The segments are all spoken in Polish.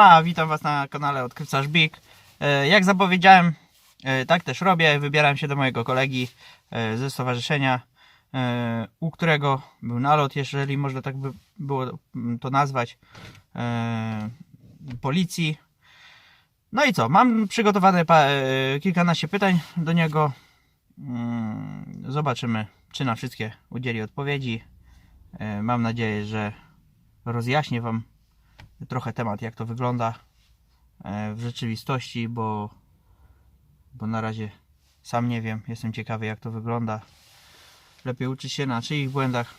Siema, witam Was na kanale Odkrywcarz Big. E, Jak zapowiedziałem, e, tak też robię. Wybieram się do mojego kolegi e, ze stowarzyszenia, u którego był nalot, jeżeli można tak by było to nazwać, policji. No i co? Mam przygotowane kilkanaście pytań do niego. Mm, Zobaczymy, czy na wszystkie udzieli odpowiedzi. Mam nadzieję, że rozjaśnię Wam trochę temat, jak to wygląda e, w rzeczywistości, bo, bo na razie sam nie wiem. Jestem ciekawy, jak to wygląda. Lepiej uczyć się na czyich błędach.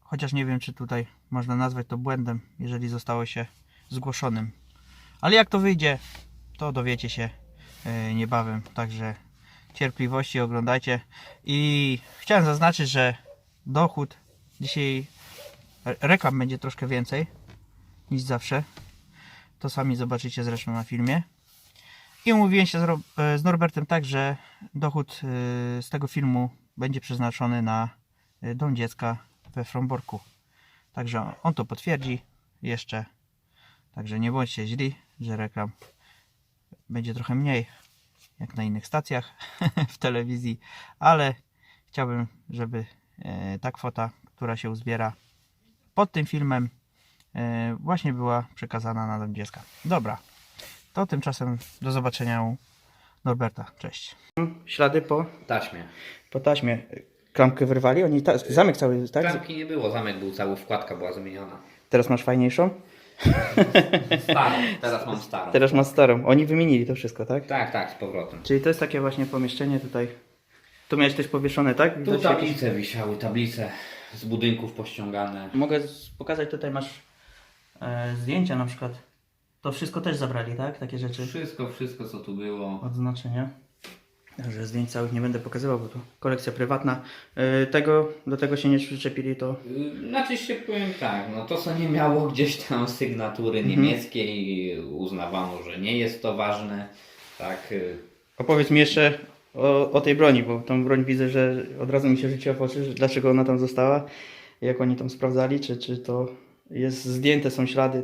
Chociaż nie wiem, czy tutaj można nazwać to błędem, jeżeli zostało się zgłoszonym. Ale jak to wyjdzie, to dowiecie się e, niebawem. Także cierpliwości oglądajcie. I chciałem zaznaczyć, że dochód dzisiaj reklam będzie troszkę więcej niż zawsze. To sami zobaczycie zresztą na filmie. I umówiłem się z, e, Norbertem tak, że dochód e, z tego filmu będzie przeznaczony na e, dom dziecka we Fromborku. Także on to potwierdzi jeszcze. Także nie bądźcie źli, że reklam będzie trochę mniej jak na innych stacjach w telewizji, ale chciałbym, żeby ta kwota, która się uzbiera pod tym filmem e, właśnie była przekazana na dom dziecka. Dobra, to tymczasem do zobaczenia u Norberta. Cześć. Ślady po, Taśmie. po taśmie. Klamkę wyrwali? Oni ta, zamek cały, tak? Klamki nie było, zamek był cały, wkładka była zmieniona. Teraz masz fajniejszą? Starą, teraz mam starą. Teraz masz starą. Oni wymienili to wszystko, tak? Tak, tak, z powrotem. Czyli to jest takie właśnie pomieszczenie tutaj. Tu miałeś też powieszone, tak? Tu Widać jakieś- tablice wisiały, tablice z budynków pościągane. Mogę z- pokazać, tutaj masz e, zdjęcia na przykład. To wszystko też zabrali, tak? Takie rzeczy. Wszystko, wszystko co tu było. odznaczenia. Że zdjęć całych nie będę pokazywał, bo to kolekcja prywatna. Yy, Tego, do tego się nie przyczepili, to Y, Znaczy się powiem tak, no to co nie miało gdzieś tam sygnatury niemieckiej, uznawano, że nie jest to ważne. Tak, y, opowiedz mi jeszcze o, o tej broni, bo tą broń widzę, że od razu mi się rzuciła w oczy, dlaczego ona tam została, jak oni tam sprawdzali, czy, czy to jest zdjęte, są ślady.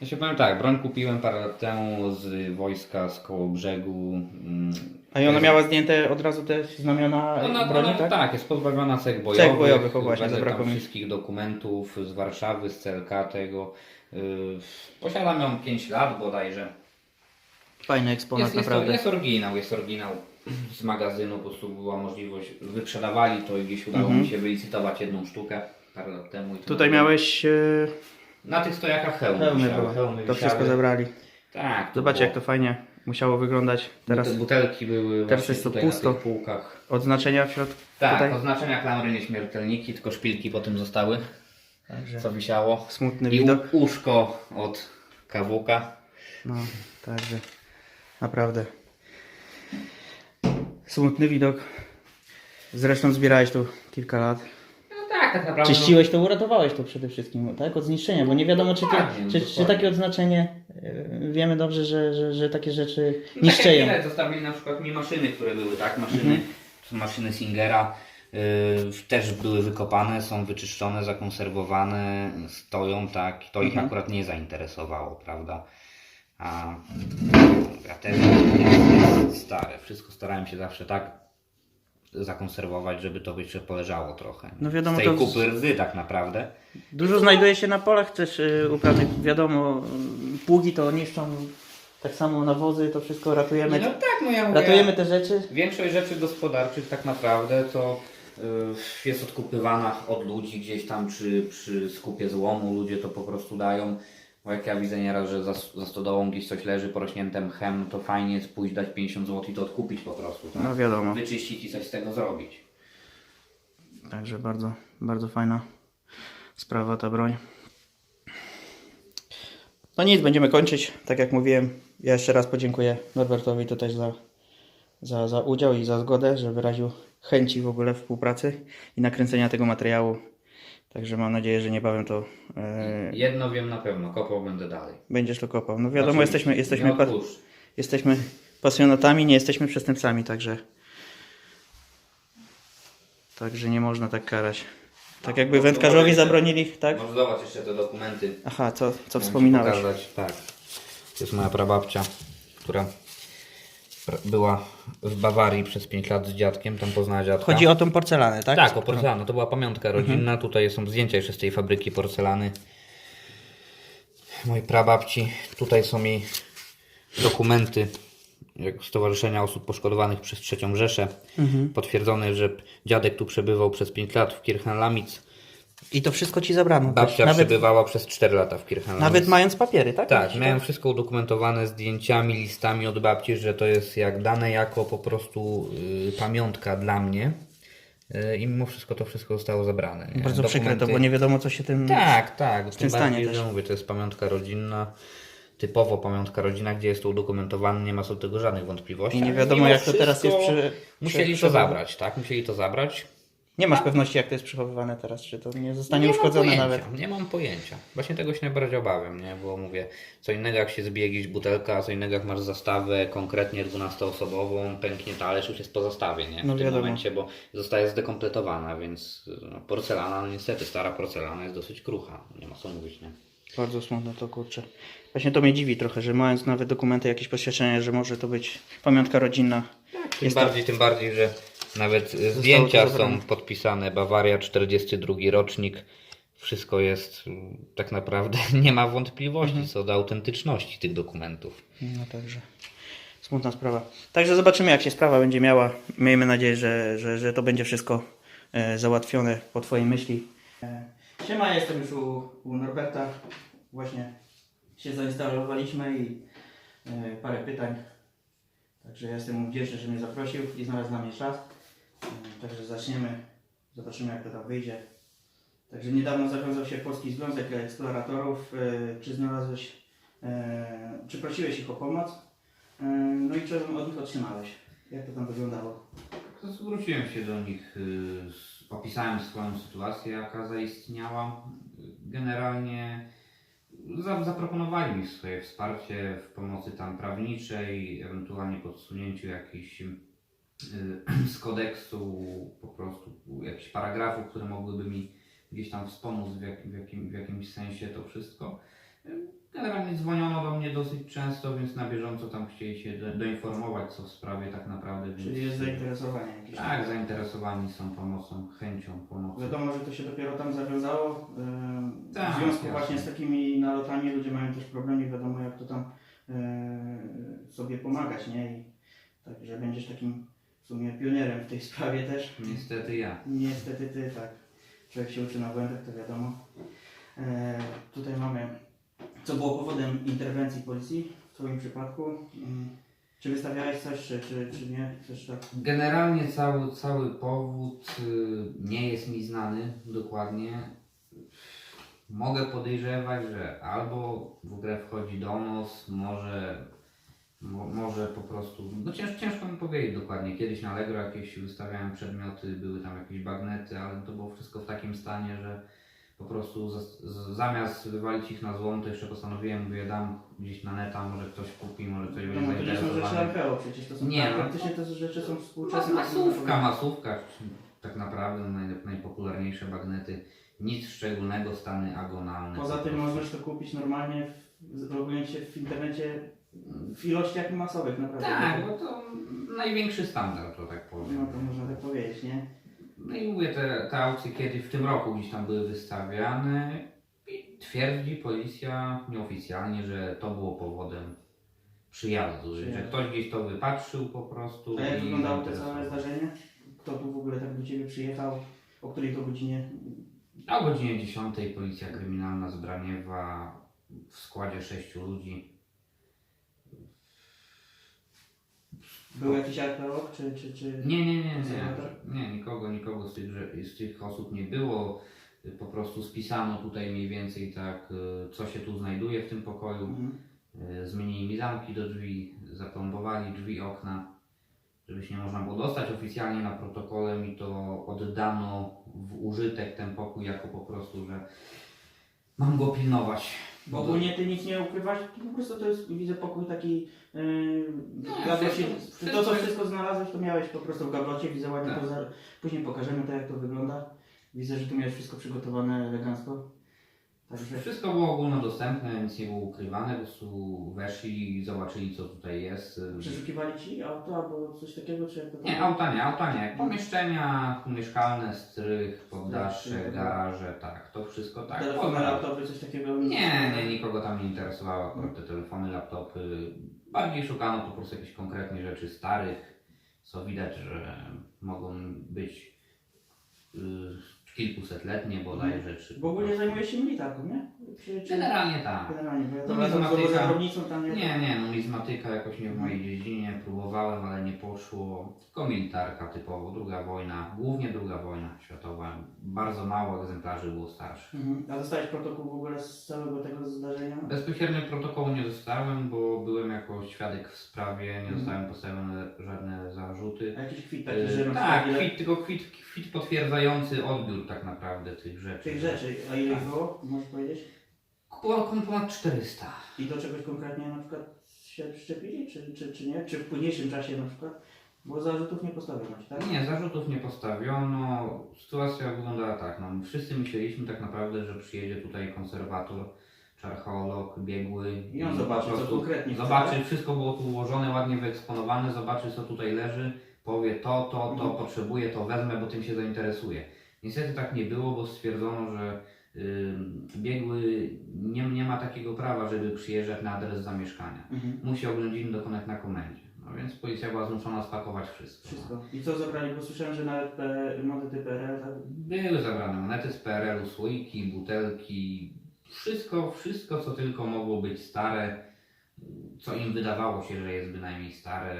Ja się powiem tak, broń kupiłem parę lat temu z wojska z koło brzegu. mm, A i ona miała zdjęte od razu te znamiona Ona, broni, ona, tak? tak? jest pozbawiona cech bojowych, Cech bojowych, o właśnie, zabrakło mi. wszystkich dokumentów z Warszawy, z CLK tego. Yy, posiadam ją 5 lat bodajże. Fajny eksponat, Jest, jest, to, naprawdę. jest oryginał, jest oryginał z magazynu, po prostu była możliwość, wyprzedawali to i gdzieś udało mi się wylicytować jedną sztukę parę lat temu. I to Tutaj miałeś yy, Na tych stojakach hełmy, hełmy, wisiały, hełmy to wszystko wisiały. zabrali. Tak. to Zobaczcie, jak to fajnie musiało wyglądać teraz. Te butelki były teraz właśnie jest to tutaj pusto. na tych półkach. Odznaczenia w środku. Tak, tutaj. oznaczenia klamry nieśmiertelniki, tylko szpilki po tym zostały, Także co wisiało. smutny I widok. u- uszko od kawuka. No, także naprawdę smutny widok. Zresztą zbierałeś tu kilka lat. No tak, tak naprawdę. Czyściłeś to, uratowałeś to przede wszystkim, tak? Od zniszczenia, bo nie wiadomo, czy, ty, czy, czy dokładnie. takie odznaczenie, yy, wiemy dobrze, że, że, że takie rzeczy No, tak jak niszczeją. widać, zostawili na przykład mi maszyny, które były, tak? Maszyny, Mhm. są maszyny Singera. Yy, też były wykopane, są wyczyszczone, zakonserwowane, stoją, tak? To Mhm. ich akurat nie zainteresowało, prawda? A też jest, stare. Wszystko starałem się zawsze tak zakonserwować, żeby to jeszcze poleżało trochę. No wiadomo, Z tej to kupy rdzy tak naprawdę. Dużo znajduje się na polach też yy, upranych, wiadomo, pługi to niszczą, tak samo nawozy, to wszystko ratujemy. No tak, no ja mówię, Ratujemy te rzeczy. Większość rzeczy gospodarczych tak naprawdę to y, jest odkupywana od ludzi gdzieś tam przy, przy skupie złomu. Ludzie to po prostu dają. Bo jak ja widzę nieraz, że za, za stodołą gdzieś coś leży porośnięte mchem, no to fajnie jest pójść, dać 50 zł i to odkupić po prostu. Tak? No wiadomo. Wyczyścić i coś z tego zrobić. Także bardzo, bardzo fajna sprawa ta broń. No nic, będziemy kończyć. Tak jak mówiłem, ja jeszcze raz podziękuję Norbertowi tutaj za, za, za udział i za zgodę, że wyraził chęci w ogóle współpracy i nakręcenia tego materiału. Także mam nadzieję, że niebawem to e, Jedno wiem na pewno, kopał będę dalej. będziesz to kopał. No wiadomo, Oczywiście, jesteśmy, jesteśmy, pa, jesteśmy pasjonatami, nie jesteśmy przestępcami, także także nie można tak karać. Tak jakby wędkarzowi zabronili, tak? Może zobacz jeszcze te dokumenty. Aha, co, co wspominałeś? Pokazać. Tak. To jest moja prababcia, która była w Bawarii przez 5 lat z dziadkiem, tam poznała dziadka. Chodzi o tą porcelanę, tak? Tak, o porcelanę. To była pamiątka rodzinna. Tutaj są zdjęcia jeszcze z tej fabryki porcelany. Mojej prababci. Tutaj są jej dokumenty Stowarzyszenia Osób Poszkodowanych przez trzecią Rzeszę. Potwierdzone, że dziadek tu przebywał przez 5 lat w Kirchenlamitz. I to wszystko ci zabrano. Babcia nawet, przebywała przez 4 lata w Kirchenlamitz. nawet mając papiery, tak? Tak, miałem wszystko udokumentowane zdjęciami, listami od babci, że to jest jak dane jako po prostu y, pamiątka dla mnie. Y, I mimo wszystko to wszystko zostało zabrane. Nie? Bardzo przykre to, bo nie wiadomo co się tym... Tak, tak. tym Tym stanie bardziej, też. mówię, to jest pamiątka rodzinna. Typowo pamiątka rodzinna, gdzie jest to udokumentowane, nie ma co do tego żadnych wątpliwości. I nie wiadomo, jak to teraz jest przy- Musieli przy- to zabrać, tak? Musieli to zabrać. Nie masz pewności jak to jest przechowywane teraz, czy to nie zostanie nie uszkodzone mam nawet. pojęcia, Nie mam pojęcia. Właśnie tego się najbardziej obawiam, nie? Bo mówię, co innego jak się zbije gdzieś butelka, co innego jak masz zastawę konkretnie 12-osobową, pęknie talerz, już jest po zastawie, nie? W No tym wiadomo. momencie, bo zostaje zdekompletowana, więc no, porcelana, no niestety stara porcelana jest dosyć krucha, nie ma co mówić, nie? Bardzo smutno to kurczę. Właśnie to mnie dziwi trochę, że mając nawet dokumenty, jakieś poświadczenia, że może to być pamiątka rodzinna. Tym Jest to- bardziej, tym bardziej, że nawet y, zdjęcia są podpisane, Bawaria 42 rocznik, wszystko jest tak naprawdę, nie ma wątpliwości Mhm. co do autentyczności tych dokumentów. No także smutna sprawa. Także zobaczymy jak się sprawa będzie miała. Miejmy nadzieję, że, że, że to będzie wszystko e, załatwione po Twojej myśli. E, siema, jestem już u, u Norberta. Właśnie się zainstalowaliśmy i e, parę pytań. Także ja jestem mu wdzięczny, że mnie zaprosił i znalazł dla mnie czas. Także zaczniemy. Zobaczymy jak to tam wyjdzie. Także niedawno zawiązał się Polski Związek Eksploratorów. E, Czy znalazłeś, e, czy prosiłeś ich o pomoc? E, No i czy od nich otrzymałeś? Jak to tam wyglądało? Zwróciłem się do nich, opisałem swoją sytuację, jaka zaistniała. Generalnie za, zaproponowali mi swoje wsparcie w pomocy tam prawniczej, ewentualnie podsunięciu jakichś z kodeksu, po prostu jakichś paragrafów, które mogłyby mi gdzieś tam wspomóc w, jak, w, jakim, w jakimś sensie to wszystko. Y, Generalnie dzwoniono do mnie dosyć często, więc na bieżąco tam chcieli się do, doinformować, co w sprawie tak naprawdę. Więc, Czyli jest zainteresowanie jakieś? tak, zainteresowani są pomocą, chęcią pomocy. Wiadomo, że to się dopiero tam zawiązało. e, Tak, w związku jasne. właśnie z takimi nalotami ludzie mają też problemy wiadomo jak to tam e, sobie pomagać, nie? I także będziesz takim w sumie pionierem w tej sprawie też. Niestety ja. Niestety ty tak. Człowiek się uczy na błędach, to wiadomo. E, tutaj mamy, co było powodem interwencji policji w Twoim przypadku. Mm, Czy wystawiałeś coś, czy, czy, czy nie? Też tak. Generalnie cały, cały powód y, nie jest mi znany dokładnie. Mogę podejrzewać, że albo w grę wchodzi donos, może, mo, może po prostu. No cięż, ciężko mi powiedzieć dokładnie. Kiedyś na Allegro jakieś wystawiałem przedmioty, były tam jakieś bagnety, ale to było wszystko w takim stanie, że po prostu z, z, zamiast wywalić ich na złom, to jeszcze postanowiłem, mówię, dam gdzieś na neta, może ktoś kupi, może ktoś będzie No, to nie są rzeczy. RPO, przecież to są Nie, tak, no. praktycznie te rzeczy są współczesne. masówka, masówka, tak naprawdę naj, najpopularniejsze bagnety. Nic szczególnego, stany agonalne. Poza po tym możesz to kupić normalnie, w, logując się w internecie w ilościach masowych, naprawdę. Tak, bo to największy standard, to tak powiem. No to można tak powiedzieć, nie? No i mówię, te, te aukcje kiedyś w tym roku gdzieś tam były wystawiane i twierdzi policja nieoficjalnie, że to było powodem przyjazdu, że, że Przyjazdu. ktoś gdzieś to wypatrzył po prostu A jak i wyglądało to zainteresował. całe zdarzenie? Kto tu w ogóle tak do Ciebie przyjechał? O której to godzinie? A o godzinie 10 policja kryminalna z Braniewa w składzie sześciu ludzi. Był jakiś archeolog, czy... czy, czy... Nie, nie, nie, nie, nie, nikogo, nikogo z tych, z tych osób nie było. Po prostu spisano tutaj mniej więcej tak, y, co się tu znajduje w tym pokoju. Mhm. Y, Zmienili mi zamki do drzwi, zaplombowali drzwi, okna, żeby się nie można było dostać. Oficjalnie na protokole mi to oddano w użytek ten pokój jako po prostu, że mam go pilnować. Bo ogólnie Ty nic nie ukrywasz, to po prostu to jest, widzę pokój taki... Yy, Nie, gablocie, wszystko- to co wszystko- wszystko znalazłeś, to miałeś po prostu w gablocie, widzę ładnie Tak. to za, Później pokażemy to jak to wygląda. Widzę, że tu miałeś wszystko przygotowane elegancko. Wszystko było ogólnodostępne, nic nie było ukrywane, po prostu weszli i zobaczyli co tutaj jest. przeszukiwali ci auto albo coś takiego, czy jak to? Nie, auta nie, auta nie. Pomieszczenia mieszkalne, strych, poddasze, Tak, garaże, tak, to wszystko tak. Telefony, Poza- laptopy, coś takiego? Nie, nie, nikogo tam nie interesowało akurat te telefony, laptopy. Bardziej szukano po prostu jakichś konkretnych rzeczy starych, co widać, że mogą być y, kilkusetletnie bodajże. Czy Bo ogólnie zajmujesz się militarką, nie? Czy, czy... Generalnie tak. Generalnie, bo ja to no, za granicą tam nie... Nie, nie, numizmatyka jakoś nie w mojej dziedzinie, próbowałem, ale nie poszło. Tylko militarka typowo, druga wojna, głównie druga wojna światowa. Bardzo mało egzemplarzy było starszych. Mhm. A dostałeś protokół w ogóle z całego tego zdarzenia? Bezpośrednio protokołu nie dostałem, bo byłem jako świadek w sprawie, nie Mhm. zostałem postawione żadne zarzuty. A jakiś kwit taki, Yy, że na tak, ile kwit, tylko kwit, kwit potwierdzający odbiór tak naprawdę tych rzeczy. tych rzeczy, a ile ich Tak. było, możesz powiedzieć? Było ponad 400. I do czegoś konkretnie na przykład się przyczepili, czy, czy, czy nie? Czy w późniejszym czasie na przykład? Bo zarzutów nie postawiono tak? Nie, zarzutów nie postawiono. Sytuacja wyglądała tak. No, wszyscy myśleliśmy tak naprawdę, że przyjedzie tutaj konserwator czy archeolog biegły I on zobaczy, co konkretnie chce, Zobaczy, tak? wszystko było tu ułożone, ładnie wyeksponowane, zobaczy co tutaj leży, powie to, to, to, Mhm. potrzebuję, to wezmę, bo tym się zainteresuje. Niestety tak nie było, bo stwierdzono, że y, biegły nie, nie ma takiego prawa, żeby przyjeżdżać na adres zamieszkania. Mhm. Musi oględziny dokonać na komendzie. No więc policja była zmuszona spakować wszystko. Wszystko. I co zabrali? Bo słyszałem, że nawet monety PRL, tak? Były zabrane monety z PRL-u, słoiki, butelki, wszystko, wszystko co tylko mogło być stare, co im wydawało się, że jest bynajmniej stare,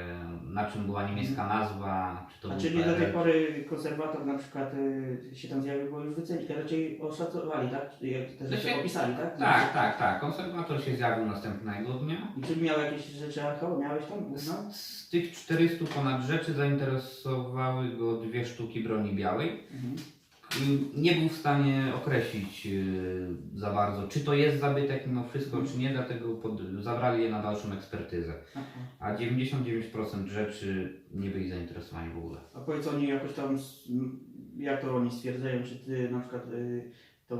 na czym była niemiecka nazwa, czy to A był czyli do tej PRL. pory konserwator na przykład y, się tam zjawił, bo już wycenili, raczej oszacowali, tak? Jak te rzeczy Znaczy- opisali, tak? Tak, tak, tak. Konserwator się zjawił następnego dnia. I czy miał jakieś rzeczy archeo? Miałeś tam? No? Z, z tych 400 ponad rzeczy zainteresowały go dwie sztuki broni białej. Mhm. I nie był w stanie określić yy, za bardzo, czy to jest zabytek mimo wszystko, czy nie, dlatego pod, zabrali je na dalszą ekspertyzę. Aha. A 99% rzeczy nie byli zainteresowani w ogóle. A powiedz oni jakoś tam, jak to oni stwierdzają, czy ty na przykład y, tą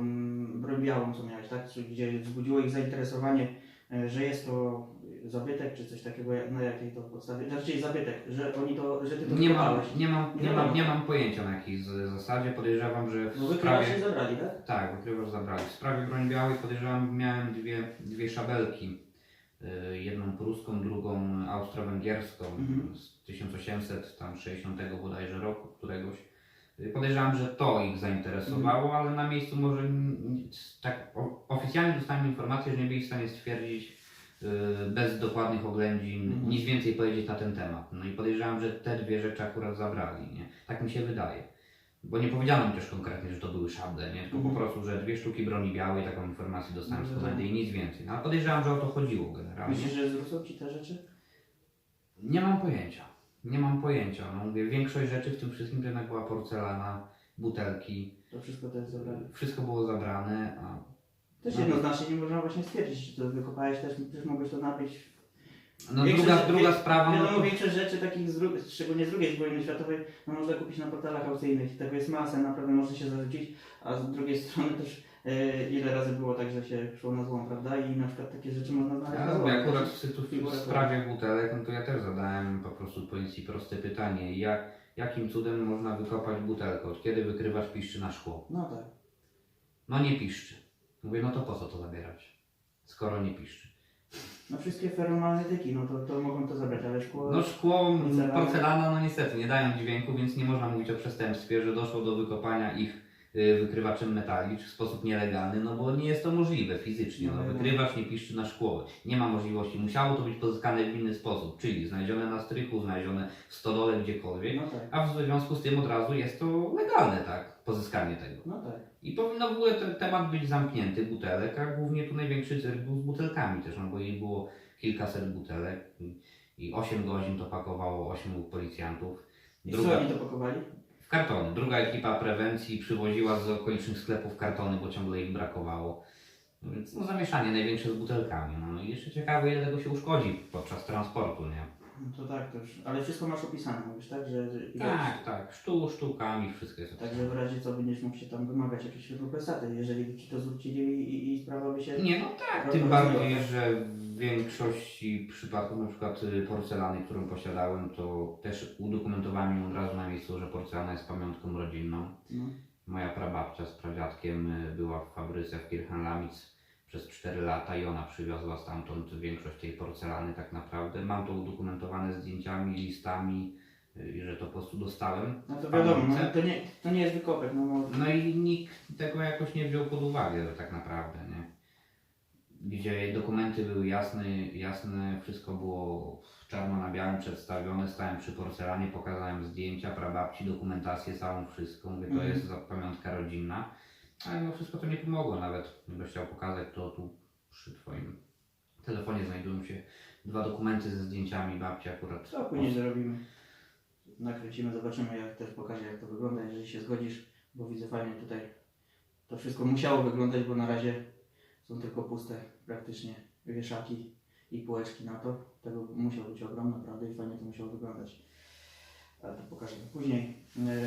broń białą, co miałeś, tak? Czy gdzie wzbudziło ich zainteresowanie, y, że jest to zabytek, czy coś takiego, jak- na jakiej to podstawie? Znaczy zabytek, że oni to, że ty to Nie mam, wykopałeś. nie, mam, nie, mam, ma. nie mam pojęcia na jakiej z- zasadzie. Podejrzewam, że No w sprawie... zabrali, tak? Tak, wykrywasz zabrali. W sprawie broni białej podejrzewam, miałem dwie, dwie szabelki. Yy, Jedną pruską, drugą austro-węgierską Mhm. z 1860 bodajże roku któregoś. Yy, Podejrzewam, że to ich zainteresowało, Mhm. ale na miejscu może n- tak o- oficjalnie dostałem informację, że nie byli w stanie stwierdzić bez dokładnych oględzin Mhm. nic więcej powiedzieć na ten temat. No i podejrzewam, że te dwie rzeczy akurat zabrali, nie? Tak mi się wydaje. Bo nie powiedziano mi też konkretnie, że to były szable, nie? Tylko Mhm. po prostu, że dwie sztuki broni białej, taką informację dostałem z No, komendy i nic więcej. No ale podejrzewam, że o to chodziło generalnie. Myślisz, że zwrócą ci te rzeczy? Nie mam pojęcia. Nie mam pojęcia. No mówię, większość rzeczy w tym wszystkim jednak była porcelana, butelki. To wszystko jest zabrane. Wszystko było zabrane, a Też No. jednoznacznie nie można właśnie stwierdzić, czy to wykopałeś, też, też mogłeś to nabyć. no Większość- druga, druga sprawa, no Wiadomo, to, większość rzeczy takich, z dru- szczególnie z drugiej wojny światowej, no można kupić na portalach aukcyjnych. Tego jest masa, naprawdę można się zarzucić, a z drugiej strony też e, ile razy było tak, że się szło na złą, prawda? I na przykład takie rzeczy można znaleźć Ja na złą. mówię, akurat w, sytu- w sprawie butelek, no to ja też zadałem po prostu policji proste pytanie. Jak, jakim cudem można wykopać butelkę? Od kiedy wykrywacz piszczy na szkło? No tak. No nie piszczy. Mówię, no to po co to zabierać? Skoro nie piszczy. No wszystkie feromagnetyki, no to, to mogą to zabrać, ale szkło... No szkło, Porcelana. porcelana, no niestety nie dają dźwięku, więc nie można mówić o przestępstwie, że doszło do wykopania ich wykrywaczem metali czy w sposób nielegalny, no bo nie jest to możliwe fizycznie. No, No, no. wykrywacz nie piszczy na szkło. Nie ma możliwości. Musiało to być pozyskane w inny sposób, czyli znalezione na strychu, znalezione w stodole, gdziekolwiek. No tak, A w związku z tym od razu jest to legalne, tak? Pozyskanie tego. no tak. I powinno w ogóle ten temat być zamknięty butelek, a głównie tu największy cyrk był z butelkami też, no bo jej było kilkaset butelek i- i 8 godzin to pakowało 8 policjantów. I Druga, co oni to pakowali? W kartony. Druga ekipa prewencji przywoziła z okolicznych sklepów kartony, bo ciągle ich brakowało. No Więc no, zamieszanie największe z butelkami. No i jeszcze ciekawe ile tego się uszkodzi podczas transportu, nie? No to tak, to już, ale wszystko masz opisane, mówisz, tak? Że, że Tak, tak, sztu, sztukami, wszystko jest Także w razie co będziesz mógł się tam wymagać jakieś rekompensaty, jeżeli by ci to zwrócili i, i, i sprawa by się... Nie, no tak, tym bardziej, że w większości przypadków, na przykład y, porcelany, którą posiadałem, to też udokumentowałem ją od razu na miejscu, że porcelana jest pamiątką rodzinną. No. Moja prababcia z pradziadkiem y, była w fabryce w Kirchenlamitz przez 4 lata i ona przywiozła stamtąd większość tej porcelany tak naprawdę. Mam to udokumentowane zdjęciami, listami y, i że to po prostu dostałem. no to wiadomo, no, to, nie, to nie jest wykopek, no, no, No i nikt tego jakoś nie wziął pod uwagę tak naprawdę, nie? Gdzie dokumenty były jasne, jasne, wszystko było czarno na białym przedstawione, stałem przy porcelanie, pokazałem zdjęcia prababci, dokumentację całą, wszystko, mówię, to Mhm. jest za- pamiątka rodzinna, ale mimo wszystko to nie pomogło nawet, gdybyś chciał pokazać, to tu przy Twoim telefonie znajdują się dwa dokumenty ze zdjęciami babci akurat. co później zrobimy? Nakręcimy, zobaczymy, jak też pokażę, jak to wygląda, jeżeli się zgodzisz, bo widzę fajnie tutaj to wszystko musiało wyglądać, bo na razie są tylko puste praktycznie wieszaki i półeczki na to. Tego musiał być ogrom, naprawdę i fajnie to musiało wyglądać. Ale to pokażemy później.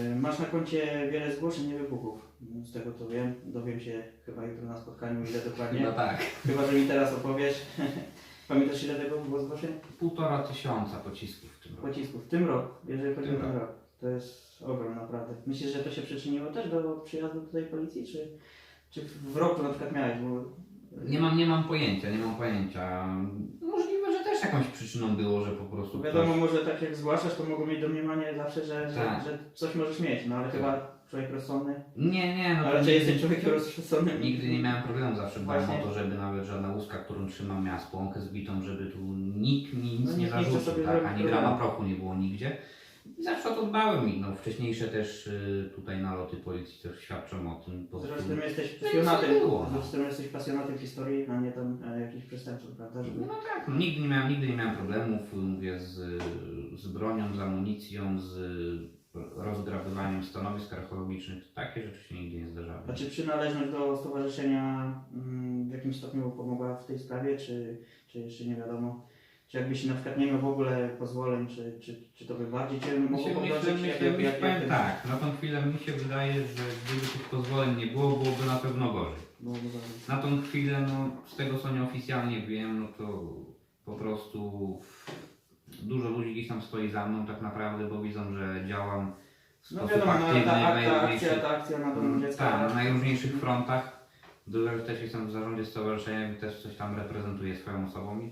Yy, Masz na koncie wiele zgłoszeń i wybuchów. Z tego co wiem, dowiem się chyba jutro na spotkaniu ile dokładnie. Chyba tak. Chyba, że mi teraz opowiesz. Pamiętasz ile tego było zgłoszeń? Półtora tysiąca pocisków w tym roku. Pocisków w tym roku, jeżeli chodzi o ten rok. To jest ogrom naprawdę. Myślisz, że to się przyczyniło też do przyjazdu tutaj policji, czy, czy w roku na przykład miałeś? Bo... Nie mam, nie mam pojęcia, nie mam pojęcia. Możliwe, że też jakąś przyczyną było, że po prostu Wiadomo, ktoś... może tak jak zgłaszasz, to mogą mieć domniemanie zawsze, że, że, Tak. że coś możesz mieć, no ale Tak. chyba człowiek rozsądny. Nie, nie, no Ale to nigdy, jesteś człowiekiem rozsądnym? nigdy nie miałem problemu, zawsze dbałem Właśnie. o to, żeby nawet żadna łuska, którą trzymam miała spłonkę zbitą, żeby tu nikt mi nic No, nie nikt nie chce zarzucił, sobie tak, zrobić ani problemu. grama prochu nie było nigdzie. I zawsze o to dbałem i no, wcześniejsze też y, tutaj naloty policji też świadczą o tym. Po prostu. Zresztą jesteś No i pasjonatem, co było, no. zresztą jesteś pasjonatem historii, a nie tam e, jakichś przestępców, prawda? Żeby... No tak, no, nigdy, nie miałem, nigdy nie miałem problemów mówię, z, z bronią, z amunicją, z rozgrabywaniem stanowisk archeologicznych. Takie rzeczy się nigdy nie zdarzały. A czy przynależność do stowarzyszenia mm, w jakimś stopniu pomogła w tej sprawie, czy, czy jeszcze nie wiadomo? Czy jakbyś na przykład nie miał w ogóle pozwoleń, czy, czy, czy to by bardziej Cię mogło Myślę, myślę, myślę, myślę, powiem tak, na tą chwilę mi się wydaje, że gdyby tych pozwoleń nie było, byłoby na pewno gorzej. Byłoby. Na tą chwilę, no, z tego co nieoficjalnie wiem, no to po prostu dużo ludzi gdzieś tam stoi za mną tak naprawdę, bo widzą, że działam w No sposób wiadomo, no, aktywny, ta, ta, ta najróżniejszy- akcja, ta akcja na dom dziecka. tak, na najróżniejszych frontach. Dużo, że też jestem w zarządzie stowarzyszenia i też coś tam reprezentuję swoją osobą. I,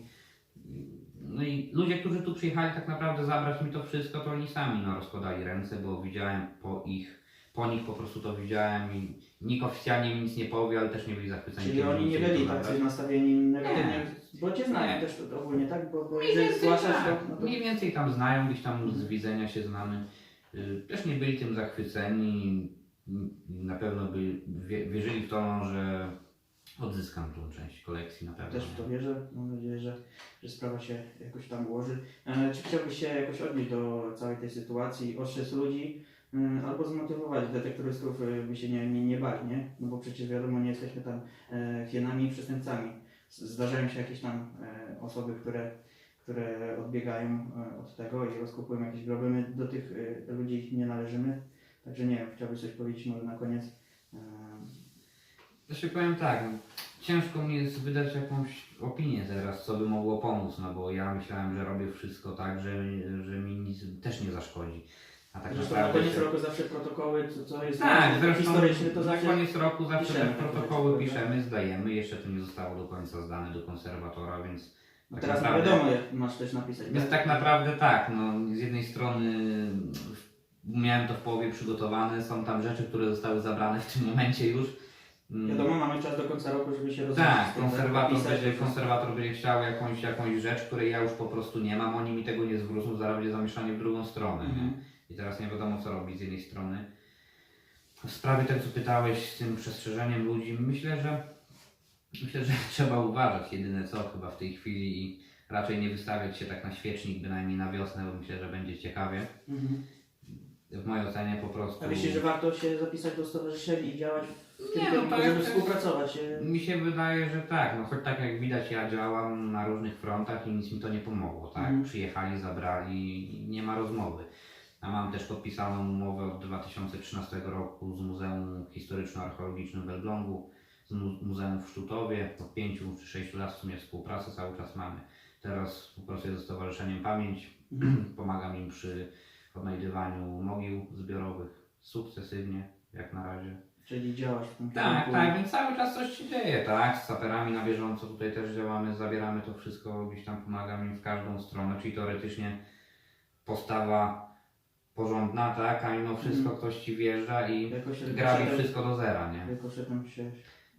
no i ludzie, którzy tu przyjechali tak naprawdę zabrać mi to wszystko, to oni sami no, rozkładali ręce, bo widziałem po ich, po nich po prostu to widziałem i nikt oficjalnie mi nic nie powie, ale też nie byli zachwyceni. Czyli oni nie byli tacy nastawieni negatywnie, bo Cię znają też ogólnie, tak? Bo, bo jeżeli zgłaszasz, tak. to, no to Mniej więcej tam znają, gdzieś tam z widzenia się znamy. Y, Też nie byli tym zachwyceni. Na pewno by wie- wierzyli w to, że odzyskam tą część kolekcji na pewno. też w to wierzę. Mam nadzieję, że, że sprawa się jakoś tam ułoży. E, czy chciałbyś się jakoś odnieść do całej tej sytuacji, ostrzec ludzi, albo zmotywować detektorystów, e, by się nie, nie, nie bali, nie? No bo przecież wiadomo, nie jesteśmy tam e, hienami i przestępcami. Zdarzają się jakieś tam e, osoby, które, które odbiegają e, od tego i rozkupują jakieś groby. My do tych e, ludzi nie należymy. Także nie wiem, chciałbyś coś powiedzieć może na koniec. E, się powiem tak, no, ciężko mi jest wydać jakąś opinię teraz, co by mogło pomóc, no bo ja myślałem, że robię wszystko tak, że, że mi nic też nie zaszkodzi. A tak Zresztą na naprawdę... koniec się- roku zawsze protokoły, co, co jest Tak, zresztą historyczny, to na zawsze koniec roku zawsze piszemy, te tak, protokoły tak, piszemy, zdajemy, jeszcze to nie zostało do końca zdane do konserwatora, więc No tak teraz nie naprawdę- wiadomo, jak masz też napisać. Więc tak naprawdę tak, no, z jednej strony miałem to w połowie przygotowane, są tam rzeczy, które zostały zabrane w tym momencie już. Mm, Wiadomo, mamy czas do końca roku, żeby się rozliczyć. Tak, tym, konserwator będzie, konserwator będzie chciał jakąś, jakąś rzecz, której ja już po prostu nie mam, oni mi tego nie zwrócą, zaraz będzie zamieszanie w drugą stronę. Mhm. I teraz nie wiadomo co robić z jednej strony. W sprawie tego, co pytałeś z tym przestrzeżeniem ludzi, myślę, że myślę, że trzeba uważać jedyne co chyba w tej chwili i raczej nie wystawiać się tak na świecznik, bynajmniej na wiosnę, bo myślę, że będzie ciekawie. Mhm. w mojej ocenie po prostu... A myślisz, że warto się zapisać do stowarzyszenia i działać w tym Nie, no to żeby współpracować? e, Mi się wydaje, że tak, no choć tak jak widać ja działam na różnych frontach i nic mi to nie pomogło, tak? Mhm. Przyjechali, zabrali nie ma rozmowy. A mam też podpisaną umowę od 2013 roku z Muzeum Historyczno-Archeologicznym w Elblągu, z mu- Muzeum w Sztutowie. Od 5 czy 6 lat w sumie współpracę cały czas mamy. Teraz współpracuję ze Stowarzyszeniem Pamięć, pomagam im przy odnajdywaniu mogił zbiorowych sukcesywnie, jak na razie. Czyli działać w tym Tak, kierunku. tak, więc cały czas coś się dzieje, tak? Z saperami na bieżąco tutaj też działamy, zabieramy to wszystko, gdzieś tam pomagam im w każdą stronę, czyli teoretycznie postawa porządna, tak? A mimo wszystko ktoś ci wjeżdża i grabi wszystko do zera, nie? Rykoszetem się...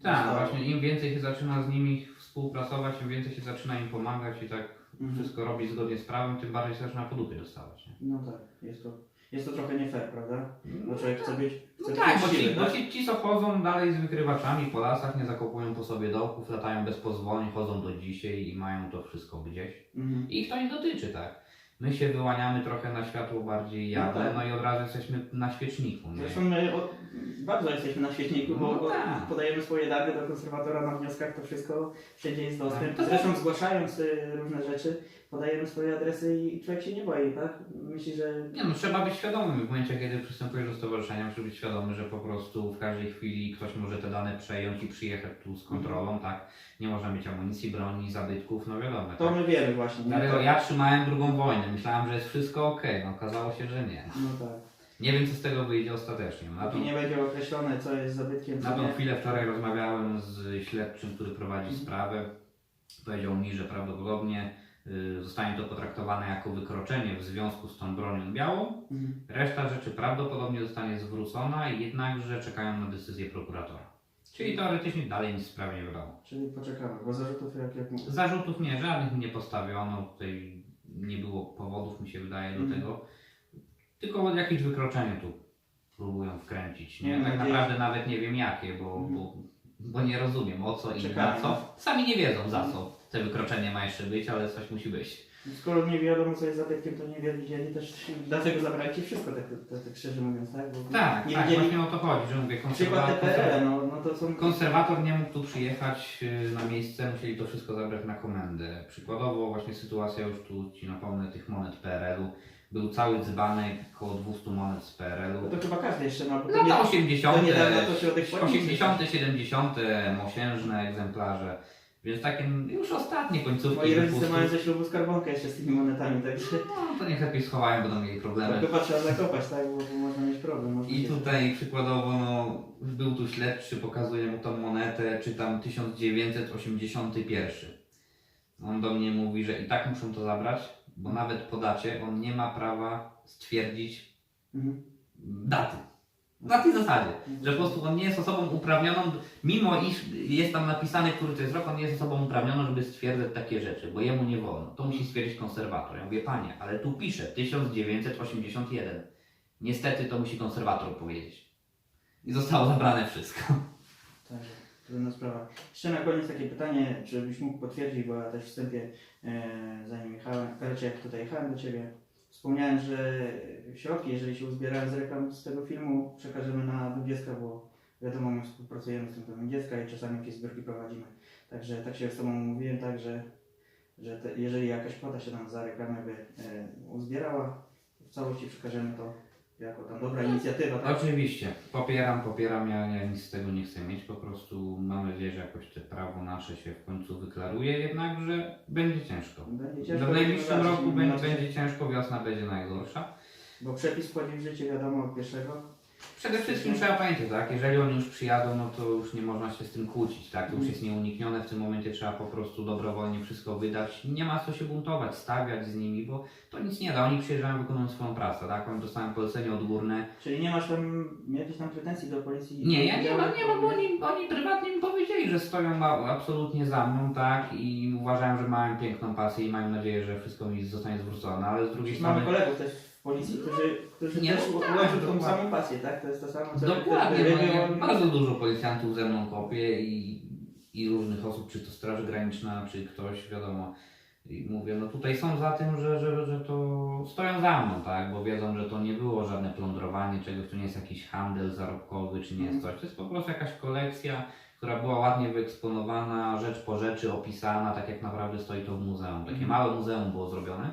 Tak, dostało. właśnie im więcej się zaczyna z nimi współpracować, im więcej się zaczyna im pomagać i tak Mhm. wszystko robić zgodnie z prawem, tym bardziej się zaczyna po dupie dostawać, nie? No tak, jest to, jest to trochę nie fair, prawda? Bo człowiek chce być, chce No być tak, bo ci, uczciwy, bo tak? ci, ci co chodzą dalej z wykrywaczami po lasach, nie zakopują po sobie dołków, latają bez pozwoleń, chodzą do dzisiaj i mają to wszystko gdzieś. Mhm. I ich to nie dotyczy, tak. My się wyłaniamy trochę na światło bardziej jawne, tak. no i od razu jesteśmy na świeczniku, nie? Zresztą my od, bardzo jesteśmy na świetniku, bo No tak. podajemy swoje dane do konserwatora na wnioskach, to wszystko wszędzie jest dostęp. Tak. Zresztą zgłaszając y, różne rzeczy, podajemy swoje adresy i człowiek się nie boi, tak? Myśli, że Nie no, trzeba być świadomym w momencie, kiedy przystępujesz do stowarzyszenia, musisz być świadomy, że po prostu w każdej chwili ktoś może te dane przejąć i przyjechać tu z kontrolą, tak? Nie można mieć amunicji, broni, zabytków, no wiadomo. to tak? my wiemy właśnie. nie? Dlatego ja trzymałem drugą wojnę, myślałem, że jest wszystko ok, no okazało się, że nie. No tak. Nie wiem, co z tego wyjdzie ostatecznie. Na tą, nie będzie określone, co jest zabytkiem, na tą nie. chwilę wczoraj rozmawiałem z śledczym, który prowadzi sprawę. Powiedział mi, że prawdopodobnie zostanie to potraktowane jako wykroczenie w związku z tą bronią białą. Mhm. Reszta rzeczy prawdopodobnie zostanie zwrócona, jednakże czekają na decyzję prokuratora. Czyli teoretycznie dalej nic w sprawie nie wiadomo. Czyli poczekamy, bo zarzutów jak, jak mówię. Zarzutów nie, żadnych nie postawiono, tutaj nie było powodów, mi się wydaje, do Mhm. tego. Tylko jakieś wykroczenie tu próbują wkręcić. Nie? Tak naprawdę nawet nie wiem jakie, bo, Mhm. bo, bo nie rozumiem o co i Czekamy. na co. Sami nie wiedzą za co te wykroczenie ma jeszcze być, ale coś musi być. Skoro nie wiadomo, co jest zabytkiem, to nie widzieli też, dlatego zabraliście wszystko, tak, tak, tak szczerze mówiąc, tak? Bo Tak, nie tak, widzieli właśnie o to chodzi, że mówię, przykład konserwator, TPR, no, no to są... konserwator nie mógł tu przyjechać y, na miejsce, musieli to wszystko zabrać na komendę. Przykładowo właśnie sytuacja już tu Ci napomnę tych monet PRL-u. Był cały dzbanek, około 200 monet z No PRL-u. to chyba każdy jeszcze ma, No to 80, to niedawno to środek płatniczy. 80, 70 mosiężne egzemplarze. Więc takie już ostatnie końcówki Moi rodzice mają ze ślubu skarbonkę jeszcze z tymi monetami, także No to niech lepiej schowają, będą mieli problemy. to chyba trzeba zakopać, tak? Bo, bo można mieć problem. Można I tutaj przykładowo no, był tu śledczy, pokazuje mu tą monetę, czy tam 1981. On do mnie mówi, że i tak muszą to zabrać, bo nawet po dacie on nie ma prawa stwierdzić Mhm. daty. Na tej zasadzie, że po prostu on nie jest osobą uprawnioną, mimo iż jest tam napisane, który to jest rok, on nie jest osobą uprawnioną, żeby stwierdzać takie rzeczy, bo jemu nie wolno. To musi stwierdzić konserwator. Ja mówię, panie, ale tu pisze 1981. Niestety to musi konserwator powiedzieć. I zostało zabrane wszystko. Także trudna sprawa. Jeszcze na koniec takie pytanie, czy byś mógł potwierdzić, bo ja też w wstępie, e, zanim jechałem, znaczy jak tutaj jechałem do Ciebie, wspomniałem, że środki, jeżeli się uzbierają z reklam z tego filmu, przekażemy na Dziecka, bo wiadomo, my współpracujemy z tym Domem Dziecka i czasami jakieś zbiórki prowadzimy. Także tak się z Tobą mówiłem, tak, że, że te, jeżeli jakaś kwota się nam za reklamę by e, uzbierała, w całości przekażemy to jako tam dobra inicjatywa, tak? Oczywiście, popieram, popieram, ja, ja nic z tego nie chcę mieć, po prostu mam nadzieję, że jakoś to prawo nasze się w końcu wyklaruje, jednakże będzie ciężko. Będzie ciężko, w najbliższym roku będzie, będzie ciężko, wiosna będzie najgorsza. Bo przepis wchodzi w życie, wiadomo, od pierwszego. Przede wszystkim trzeba pamiętać, tak? Jeżeli oni już przyjadą, no to już nie można się z tym kłócić, tak? To już Mhm. jest nieuniknione, w tym momencie trzeba po prostu dobrowolnie wszystko wydać. Nie ma co się buntować, stawiać z nimi, bo to nic nie da. Oni przyjeżdżają, wykonują swoją pracę, tak? Oni dostają polecenie odgórne. Czyli nie masz tam jakichś tam pretensji do policji? Nie, ja nie mam, nie mam, bo oni, oni prywatnie mi powiedzieli, że stoją absolutnie za mną, tak? I uważają, że mają piękną pasję i mają nadzieję, że wszystko mi zostanie zwrócone, ale z drugiej Mamy strony... kolegów też w policji, którzy, którzy Nie, też no tak, łączą tą dokładnie. samą pasję, tak? To jest to samo, co Dokładnie, no, ja bardzo dużo policjantów ze mną kopie i, i różnych osób, czy to Straż Graniczna, czy ktoś, wiadomo, I mówię, no tutaj są za tym, że, że, że to stoją za mną, tak? Bo wiedzą, że to nie było żadne plądrowanie czegoś, to nie jest jakiś handel zarobkowy, czy nie jest coś. To jest po prostu jakaś kolekcja, która była ładnie wyeksponowana, rzecz po rzeczy opisana, tak jak naprawdę stoi to w muzeum. Takie Mhm. małe muzeum było zrobione.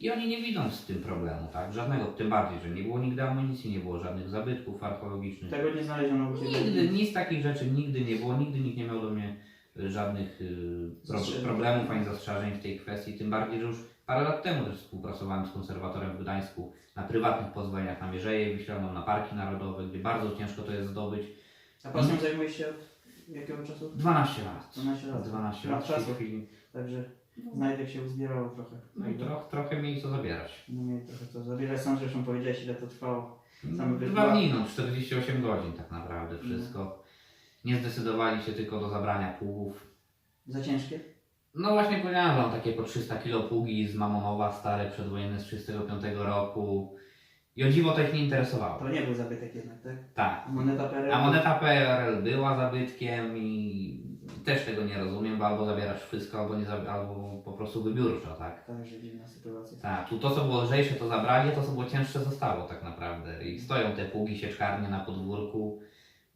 I oni nie widzą z tym problemu, tak? Żadnego, tym bardziej, że nie było nigdy amunicji, nie było żadnych zabytków archeologicznych. Tego nie znaleziono u Ciebie? Nigdy, nic takich rzeczy nigdy nie było, nigdy nikt nie miał do mnie y, żadnych y, problemów ani zastrzeżeń w tej kwestii, tym bardziej, że już parę lat temu też współpracowałem z konserwatorem w Gdańsku na prywatnych pozwoleniach na Mierzeję Wiślaną, na Parki Narodowe, gdzie bardzo ciężko to jest zdobyć. A pasją zajmujesz się od jakiego czasu? 12 lat. 12 lat. 12 Ma lat w czasu. tej chwili. Także znajdek się uzbierało trochę. No i trochę, trochę mieli co zabierać. No mieli trochę co zabierać. Sam zresztą powiedziałeś ile to trwało. Same Dwa dni, no 48 godzin tak naprawdę wszystko. Nie zdecydowali się tylko do zabrania pługów. Za ciężkie? No właśnie powiedziałem wam, takie po 300 kilo pługi z Mamonowa, stare, przedwojenne z 35 roku. I o dziwo to ich nie interesowało. To nie był zabytek jednak, tak? Tak. A moneta PRL? A moneta PRL była zabytkiem i też tego nie rozumiem, bo albo zabierasz wszystko, albo, nie albo po prostu wybiórczo, tak? Także dziwna sytuacja. Tak, tu to co było lżejsze to zabrali, a to co było cięższe zostało tak naprawdę. I stoją te pługi sieczkarnie na podwórku,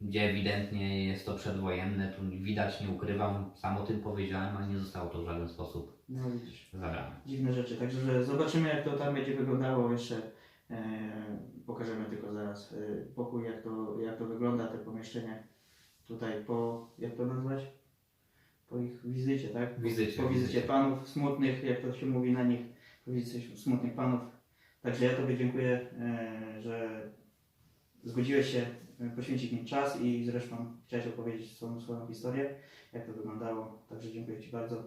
gdzie ewidentnie jest to przedwojenne, tu widać, nie ukrywam, sam o tym powiedziałem, ale nie zostało to w żaden sposób No widzisz. zabrane. Dziwne rzeczy. Także że zobaczymy jak to tam będzie wyglądało jeszcze. E, pokażemy tylko zaraz e, pokój, jak to, jak to wygląda, te pomieszczenie tutaj po, jak to nazwać? Po ich wizycie, tak? Wizycie, Po wizycie wizycie. panów smutnych, jak to się mówi na nich, po wizycie smutnych panów. Także ja Tobie dziękuję, e, że zgodziłeś się e, poświęcić mi czas i zresztą chciałeś opowiedzieć swoją, swoją historię, jak to wyglądało. Także dziękuję Ci bardzo.